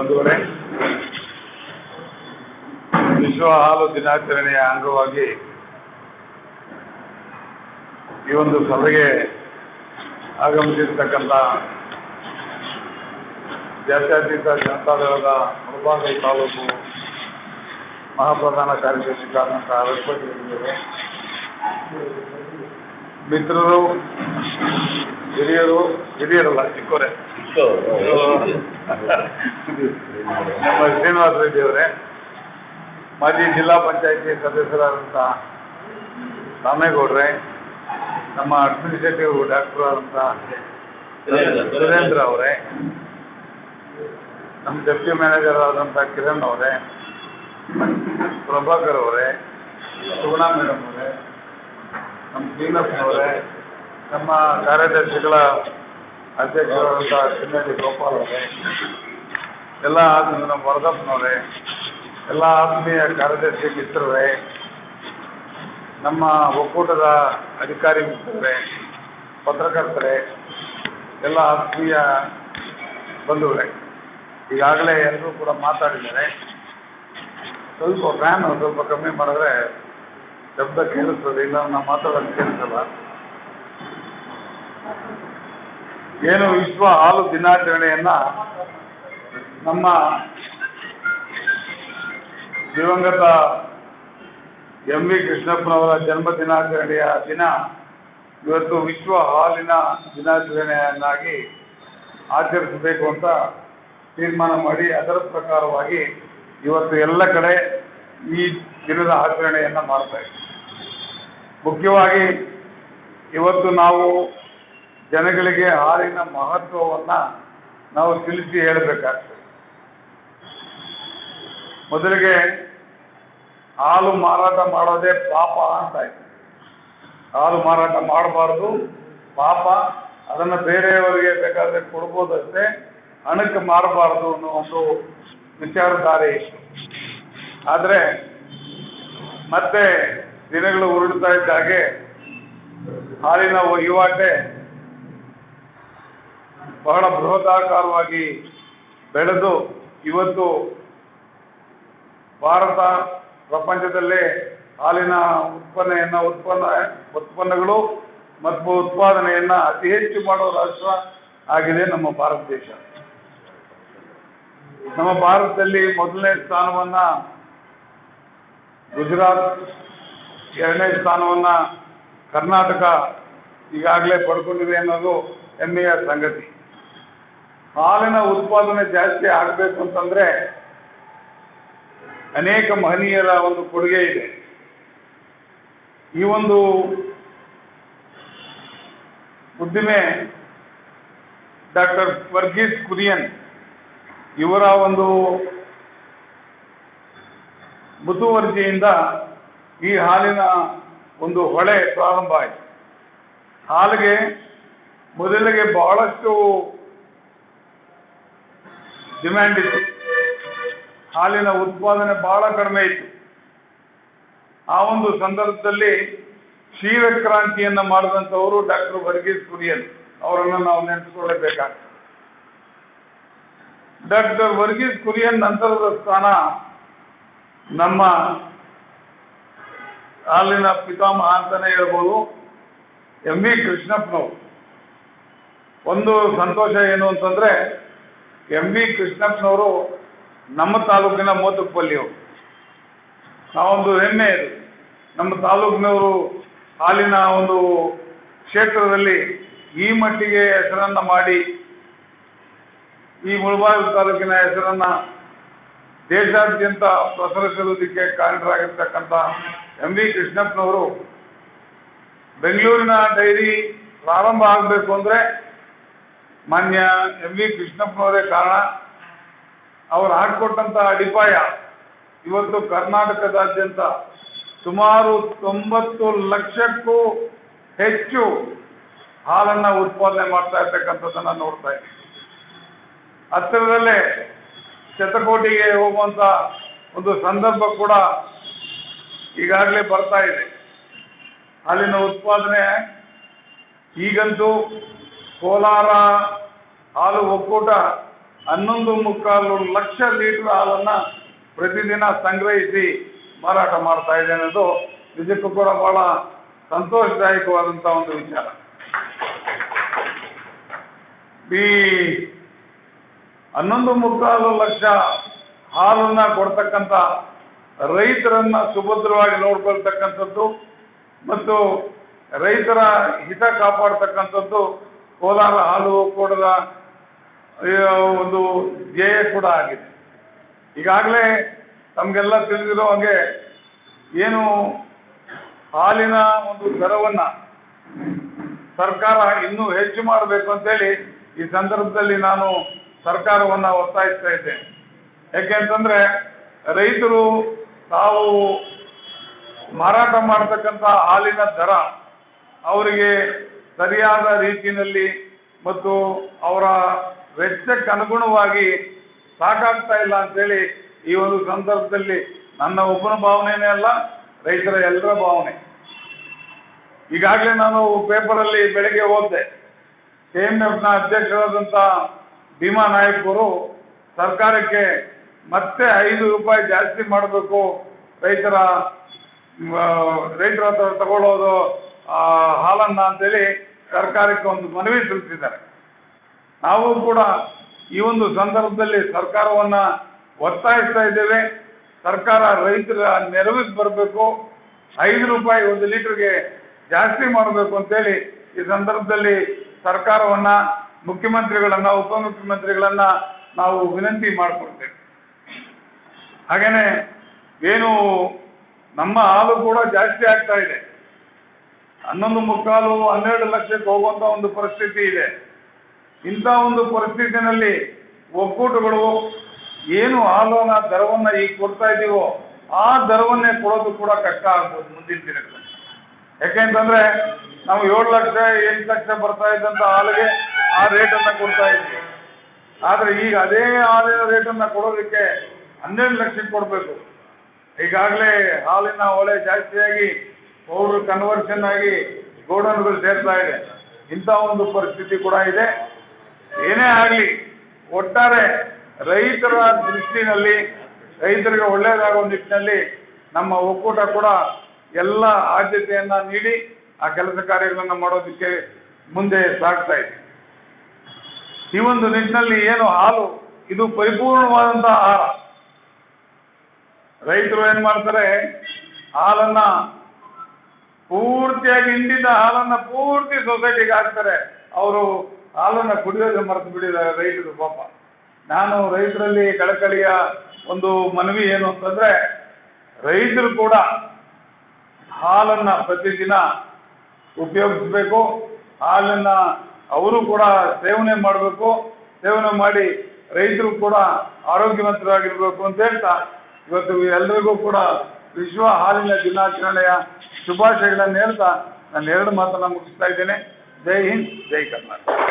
ಬಂಧುಗಳೇ, ವಿಶ್ವ ಹಾಲು ದಿನಾಚರಣೆಯ ಅಂಗವಾಗಿ ಈ ಒಂದು ಸಭೆಗೆ ಆಗಮಿಸಿರ್ತಕ್ಕಂಥ ಜಾತ್ಯತೀತ ಜನತಾದಳದ ಮುಳಬಾಗಿಲು ತಾಲೂಕು ಮಹಾಪ್ರಧಾನ ಕಾರ್ಯದರ್ಶಿಗಳಾದಂಥ ರಘುಪತಿಯವರಿಗೆ ಮಿತ್ರರು, ಹಿರಿಯರು, ಹಿರಿಯರಲ್ಲ ನಮ್ಮ ಶ್ರೀನಿವಾಸ ರೆಡ್ಡಿ ಅವರೇ, ಮಾಜಿ ಜಿಲ್ಲಾ ಪಂಚಾಯತಿ ಸದಸ್ಯರಾದಂಥ ರಾಮೇಗೌಡ್ರೆ, ನಮ್ಮ ಅಡ್ಮಿನಿಸ್ಟ್ರೇಟಿವ್ ಡಾಕ್ಟರ್ ಆದಂಥ ಸುರೇಂದ್ರ ಅವರೇ, ನಮ್ಮ ಡೆಪ್ಟಿ ಮ್ಯಾನೇಜರ್ ಆದಂಥ ಕಿರಣ್ ಅವರೇ, ಪ್ರಭಾಕರ್ ಅವರೇ, ಸುಗುಣ ಮೇಡಮ್ ಅವರೇ, ನಮ್ಮ ಶ್ರೀನಪ್ಪನವರೇ ನಮ್ಮ ಕಾರ್ಯದರ್ಶಿಗಳ ಅಧ್ಯಕ್ಷರಾದಂಥ ಚಿನ್ನಡಿ ಗೋಪಾಲ್ ಅವರೇ. ಎಲ್ಲ ಆತ್ಮೀಯ ನಮ್ಮ ವರದಪ್ಪನವರೇ ಎಲ್ಲ ಆತ್ಮೀಯ ಕಾರ್ಯದರ್ಶಿ ಮಿತ್ರರೇ, ನಮ್ಮ ಒಕ್ಕೂಟದ ಅಧಿಕಾರಿ ಮಿತ್ರರೇ, ಪತ್ರಕರ್ತರೇ, ಎಲ್ಲ ಆತ್ಮೀಯ ಬಂಧುಗಳೇ. ಈಗಾಗಲೇ ಎಲ್ಲರೂ ಕೂಡ ಮಾತಾಡಿದ್ದಾರೆ. ಸ್ವಲ್ಪ ಫ್ಯಾನ್ ಸ್ವಲ್ಪ ಕಮ್ಮಿ ಮಾಡಿದ್ರೆ ಶಬ್ದ ಕೇಳಿಸ್ತದೆ ಇಲ್ಲ ನಾವು ಮಾತಾಡೋದು ಕೇಳಿಸಲ್ಲ. ಏನು ವಿಶ್ವ ಹಾಲು ದಿನಾಚರಣೆಯನ್ನ ನಮ್ಮ ದಿವಂಗತ ಎಂ ವಿ ಕೃಷ್ಣಪ್ಪನವರ ಜನ್ಮ ದಿನಾಚರಣೆಯ ದಿನ ಇವತ್ತು ವಿಶ್ವ ಹಾಲಿನ ದಿನಾಚರಣೆಯನ್ನಾಗಿ ಆಚರಿಸಬೇಕು ಅಂತ ತೀರ್ಮಾನ ಮಾಡಿ ಅದರ ಪ್ರಕಾರವಾಗಿ ಇವತ್ತು ಎಲ್ಲ ಕಡೆ ಈ ದಿನದ ಆಚರಣೆಯನ್ನು ಮಾಡ್ತಾ ಇದ್ದೀವಿ. ಮುಖ್ಯವಾಗಿ ಇವತ್ತು ನಾವು ಜನಗಳಿಗೆ ಹಾಲಿನ ಮಹತ್ವವನ್ನು ನಾವು ತಿಳಿಸಿ ಹೇಳಬೇಕಾಗ್ತದೆ. ಮೊದಲಿಗೆ ಹಾಲು ಮಾರಾಟ ಮಾಡೋದೇ ಪಾಪ ಅಂತ ಆಯ್ತು. ಹಾಲು ಮಾರಾಟ ಮಾಡಬಾರ್ದು, ಪಾಪ. ಅದನ್ನು ಬೇರೆಯವರಿಗೆ ಬೇಕಾದರೆ ಕೊಡ್ಬೋದಷ್ಟೇ, ಹಣಕ್ಕೆ ಮಾರಬಾರ್ದು ಅನ್ನೋ ಒಂದು ವಿಚಾರಧಾರೆ ಇತ್ತು. ಆದರೆ ಮತ್ತೆ ದಿನಗಳು ಉರುಳ್ತಾ ಇದ್ದ ಹಾಗೆ ಹಾಲಿನ ವಹಿವಾಟೆ ಬಹಳ ಬೃಹದಾಕಾರವಾಗಿ ಬೆಳೆದು ಇವತ್ತು ಭಾರತ ಪ್ರಪಂಚದಲ್ಲೇ ಹಾಲಿನ ಉತ್ಪನ್ನ ಉತ್ಪನ್ನ ಉತ್ಪನ್ನಗಳು ಮತ್ತು ಉತ್ಪಾದನೆಯನ್ನ ಅತಿ ಹೆಚ್ಚು ಮಾಡುವ ರಾಷ್ಟ್ರ ಆಗಿದೆ ನಮ್ಮ ಭಾರತ ದೇಶ. ನಮ್ಮ ಭಾರತದಲ್ಲಿ ಮೊದಲನೇ ಸ್ಥಾನವನ್ನ ಗುಜರಾತ್, ಎರಡನೇ ಸ್ಥಾನವನ್ನ ಕರ್ನಾಟಕ ಈಗಾಗಲೇ ಪಡ್ಕೊಂಡಿದೆ ಅನ್ನೋದು ಹೆಮ್ಮೆಯ ಸಂಗತಿ. ಹಾಲಿನ ಉತ್ಪಾದನೆ ಜಾಸ್ತಿ ಆಗಬೇಕು ಅಂತಂದ್ರೆ ಅನೇಕ ಮಹನೀಯರ ಒಂದು ಕೊಡುಗೆ ಇದೆ. ಈ ಒಂದು ಉದ್ದಿಮೆ ಡಾಕ್ಟರ್ ವರ್ಗೀಸ್ ಕುರಿಯನ್ ಇವರ ಒಂದು ಮುತುವರ್ಜಿಯಿಂದ ಈ ಹಾಲಿನ ಒಂದು ಹೊಳೆ ಪ್ರಾರಂಭ ಆಯಿತು. ಹಾಲಿಗೆ ಮೊದಲಿಗೆ ಬಹಳಷ್ಟು ಡಿಮ್ಯಾಂಡ್ ಇತ್ತು. ಹಾಲಿನ ಉತ್ಪಾದನೆ ಬಹಳ ಕಡಿಮೆ ಇತ್ತು. ಆ ಒಂದು ಸಂದರ್ಭದಲ್ಲಿ ಕ್ಷೀರ ಕ್ರಾಂತಿಯನ್ನು ಮಾಡಿದಂಥವರು ಡಾಕ್ಟರ್ ವರ್ಗೀಸ್ ಕುರಿಯನ್ ಅವರನ್ನು ನಾವು ನೆನೆಸಿಕೊಳ್ಳಬೇಕಾಗ್ತದೆ ಡಾಕ್ಟರ್ ವರ್ಗೀಸ್ ಕುರಿಯನ್ ನಂತರದ ಸ್ಥಾನ ನಮ್ಮ ಹಾಲಿನ ಪಿತಾಮಹ ಅಂತಾನೆ ಹೇಳ್ಬೋದು. ಎಂ ವಿ ಕೃಷ್ಣಪ್ಪನವರು ಒಂದು ಸಂತೋಷ ಏನು ಅಂತಂದ್ರೆ ಎಂ ವಿ ಕೃಷ್ಣಪ್ಪನವರು ನಮ್ಮ ತಾಲೂಕಿನ ಮೋತುಪಲ್ಲಿಯವರು ನಾವೊಂದು ಹೆಮ್ಮೆ ಇದು. ನಮ್ಮ ತಾಲೂಕಿನವರು ಹಾಲಿನ ಒಂದು ಕ್ಷೇತ್ರದಲ್ಲಿ ಈ ಮಟ್ಟಿಗೆ ಹೆಸರನ್ನ ಮಾಡಿ, ಈ ಮುಳಬಾಗಿಲು ತಾಲೂಕಿನ ಹೆಸರನ್ನ ದೇಶಾದ್ಯಂತ ಪ್ರಸರಿಸುವುದಕ್ಕೆ ಕಾರಣರಾಗಿರ್ತಕ್ಕಂಥ ಎಂ ವಿ ಕೃಷ್ಣಪ್ಪನವರು ಬೆಂಗಳೂರಿನ ಡೈರಿ ಪ್ರಾರಂಭ ಆಗಬೇಕು ಅಂದರೆ ಮಾನ್ಯ ಎಂ ವಿ ಕೃಷ್ಣಪ್ಪನವರೇ ಕಾರಣ, ಅವರು ಹಾಕಿಕೊಟ್ಟಂಥ ಅಡಿಪಾಯ ಇವತ್ತು ಕರ್ನಾಟಕದಾದ್ಯಂತ ಸುಮಾರು ತೊಂಬತ್ತು ಲಕ್ಷಕ್ಕೂ ಹೆಚ್ಚು ಹಾಲನ್ನು ಉತ್ಪಾದನೆ ಮಾಡ್ತಾ ಇರ್ತಕ್ಕಂಥದ್ದನ್ನು ನೋಡ್ತಾ ಇದ್ದೀವಿ ಹತ್ತಿರದಲ್ಲೇ ಶತಕೋಟಿಗೆ ಹೋಗುವಂಥ ಒಂದು ಸಂದರ್ಭ ಕೂಡ ಈಗಾಗಲೇ ಬರ್ತಾ ಇದೆ. ಹಾಲಿನ ಉತ್ಪಾದನೆ ಈಗಂತೂ ಕೋಲಾರ ಹಾಲು ಒಕ್ಕೂಟ ಹನ್ನೊಂದು ಮುಕ್ಕಾಲು ಲಕ್ಷ ಲೀಟರ್ ಹಾಲನ್ನು ಪ್ರತಿದಿನ ಸಂಗ್ರಹಿಸಿ ಮಾರಾಟ ಮಾಡ್ತಾ ಇದೆ ಅನ್ನೋದು ನಿಜಕ್ಕೂ ಕೂಡ ಬಹಳ ಸಂತೋಷದಾಯಕವಾದಂಥ ಒಂದು ವಿಚಾರ. ಈ ಹನ್ನೊಂದು ಮುಕ್ಕಾಲು ಲಕ್ಷ ಹಾಲನ್ನ ಕೊಡ್ತಕ್ಕಂಥ ರೈತರನ್ನ ಸುಭದ್ರವಾಗಿ ನೋಡ್ಕೊಳ್ತಕ್ಕಂಥದ್ದು ಮತ್ತು ರೈತರ ಹಿತ ಕಾಪಾಡ್ತಕ್ಕಂಥದ್ದು ಕೋಲಾರ ಹಾಲು ಒಕ್ಕೂಟದ ಒಂದು ಧ್ಯೇಯ ಕೂಡ ಆಗಿದೆ. ಈಗಾಗಲೇ ತಮಗೆಲ್ಲ ತಿಳಿದಿರೋ ಹಾಗೆ ಏನು ಹಾಲಿನ ಒಂದು ದರವನ್ನು ಸರ್ಕಾರ ಇನ್ನೂ ಹೆಚ್ಚು ಮಾಡಬೇಕು ಅಂತೇಳಿ ಈ ಸಂದರ್ಭದಲ್ಲಿ ನಾನು ಸರ್ಕಾರವನ್ನು ಒತ್ತಾಯಿಸ್ತಾ ಇದ್ದೇನೆ. ಯಾಕೆಂತಂದರೆ ರೈತರು ತಾವು ಮಾರಾಟ ಮಾಡತಕ್ಕಂಥ ಹಾಲಿನ ದರ ಅವರಿಗೆ ಸರಿಯಾದ ರೀತಿಯಲ್ಲಿ ಮತ್ತು ಅವರ ವೆಚ್ಚಕ್ಕೆ ಅನುಗುಣವಾಗಿ ಸಾಕಾಗ್ತಾ ಇಲ್ಲ ಅಂತೇಳಿ ಈ ಒಂದು ಸಂದರ್ಭದಲ್ಲಿ ನನ್ನ ಒಬ್ಬನ ಭಾವನೆಯೇ ಅಲ್ಲ, ರೈತರ ಎಲ್ಲರ ಭಾವನೆ. ಈಗಾಗಲೇ ನಾನು ಪೇಪರಲ್ಲಿ ಬೆಳಗ್ಗೆ ಓದಿದೆ ಕೆ ಎಂ ಎಫ್ನ ಅಧ್ಯಕ್ಷರಾದಂಥ ಭೀಮಾ ನಾಯಕರು ಸರ್ಕಾರಕ್ಕೆ ಮತ್ತೆ ಐದು ರೂಪಾಯಿ ಜಾಸ್ತಿ ಮಾಡಬೇಕು, ರೈತರ ರೈತರ ಹತ್ರ ತಗೊಳ್ಳೋದು ಹಾಲನ್ನ ಅಂತೇಳಿ ಸರ್ಕಾರಕ್ಕೆ ಒಂದು ಮನವಿ ಸಲ್ಲಿಸಿದ್ದಾರೆ. ನಾವು ಕೂಡ ಈ ಒಂದು ಸಂದರ್ಭದಲ್ಲಿ ಸರ್ಕಾರವನ್ನ ಒತ್ತಾಯಿಸ್ತಾ ಇದ್ದೇವೆ. ಸರ್ಕಾರ ರೈತರ ನೆರವಿಗೆ ಬರಬೇಕು. ಐದು ರೂಪಾಯಿ ಒಂದು ಲೀಟರ್ಗೆ ಜಾಸ್ತಿ ಮಾಡಬೇಕು ಅಂತೇಳಿ ಈ ಸಂದರ್ಭದಲ್ಲಿ ಸರ್ಕಾರವನ್ನ ಮುಖ್ಯಮಂತ್ರಿಗಳನ್ನ, ಉಪಮುಖ್ಯಮಂತ್ರಿಗಳನ್ನ ನಾವು ವಿನಂತಿ ಮಾಡಿಕೊಡ್ತೇವೆ ಹಾಗೇನೆ, ಏನು ನಮ್ಮ ಹಾಲು ಕೂಡ ಜಾಸ್ತಿ ಆಗ್ತಾ ಇದೆ. ಹನ್ನೊಂದು ಮುಕ್ಕಾಲು ಹನ್ನೆರಡು ಲಕ್ಷಕ್ಕೆ ಹೋಗುವಂತ ಒಂದು ಪರಿಸ್ಥಿತಿ ಇದೆ. ಇಂಥ ಒಂದು ಪರಿಸ್ಥಿತಿನಲ್ಲಿ ಒಕ್ಕೂಟಗಳು ಏನು ಆಲೋನ ದರವನ್ನ ಈಗ ಕೊಡ್ತಾ ಇದೀವೋ ಆ ದರವನ್ನೇ ಕೊಡೋದು ಕೂಡ ಕಷ್ಟ ಆಗ್ಬೋದು ಮುಂದಿನ ದಿನಗಳಲ್ಲಿ. ಯಾಕೆಂತಂದ್ರೆ ನಾವು ಏಳು ಲಕ್ಷ, ಎಂಟು ಲಕ್ಷ ಬರ್ತಾ ಇದ್ದಂತ ಹಾಲಿಗೆ ಆ ರೇಟನ್ನು ಕೊಡ್ತಾ ಇದ್ವಿ. ಆದ್ರೆ ಈಗ ಅದೇ ಹಾಲಿನ ರೇಟನ್ನು ಕೊಡೋದಕ್ಕೆ ಹನ್ನೆರಡು ಲಕ್ಷಕ್ಕೆ ಕೊಡಬೇಕು. ಈಗಾಗಲೇ ಹಾಲಿನ ಹೊಳೆ ಜಾಸ್ತಿಯಾಗಿ ಪೌಡರ್ ಕನ್ವರ್ಷನ್ ಆಗಿ ಗೋಡನ್ಗಳು ಸೇರ್ತಾ ಇದೆ. ಇಂಥ ಒಂದು ಪರಿಸ್ಥಿತಿ ಕೂಡ ಇದೆ. ಏನೇ ಆಗಲಿ, ಒಟ್ಟಾರೆ ರೈತರ ದೃಷ್ಟಿನಲ್ಲಿ, ರೈತರಿಗೆ ಒಳ್ಳೆಯದಾಗೋ ನಿಟ್ಟಿನಲ್ಲಿ ನಮ್ಮ ಒಕ್ಕೂಟ ಕೂಡ ಎಲ್ಲ ಆದ್ಯತೆಯನ್ನ ನೀಡಿ, ಆ ಕೆಲಸ ಕಾರ್ಯಗಳನ್ನು ಮಾಡೋದಕ್ಕೆ ಮುಂದೆ ಸಾಗ್ತಾ ಇದೆ. ಈ ಒಂದು ನಿಟ್ಟಿನಲ್ಲಿ ಏನು ಹಾಲು, ಇದು ಪರಿಪೂರ್ಣವಾದಂತಹ ಆಹಾರ. ರೈತರು ಏನ್ ಮಾಡ್ತಾರೆ, ಹಾಲನ್ನ ಪೂರ್ತಿಯಾಗಿ ಹಿಂಡಿದ ಹಾಲನ್ನ ಪೂರ್ತಿ ಸೊಸೈಟಿಗೆ ಹಾಕ್ತಾರೆ. ಅವರು ಹಾಲನ್ನ ಕುಡಿಯೋದು ಮರೆತು ಬಿಟ್ಟಿದ್ದಾರೆ ರೈತರು ಪಾಪ. ನಾನು ರೈತರಲ್ಲಿ ಕಳಕಳಿಯ ಒಂದು ಮನವಿ ಏನು ಅಂತಂದ್ರೆ, ರೈತರು ಕೂಡ ಹಾಲನ್ನ ಪ್ರತಿದಿನ ಉಪಯೋಗಿಸ್ಬೇಕು. ಹಾಲನ್ನ ಅವರು ಕೂಡ ಸೇವನೆ ಮಾಡಬೇಕು. ಸೇವನೆ ಮಾಡಿ ರೈತರು ಕೂಡ ಆರೋಗ್ಯವಂತರಾಗಿರ್ಬೇಕು ಅಂತ ಹೇಳ್ತಾ, ಇವತ್ತು ಎಲ್ಲರಿಗೂ ಕೂಡ ವಿಶ್ವ ಹಾಲಿನ ದಿನಾಚರಣೆಯ ಶುಭಾಶಯಗಳನ್ನು ಹೇಳ್ತಾ ನಾನು ಎರಡು ಮಾತನ್ನು ಮುಗಿಸ್ತಾ ಇದ್ದೇನೆ. ಜೈ ಹಿಂದ್ ಜೈ ಕರ್ನಾಟಕ.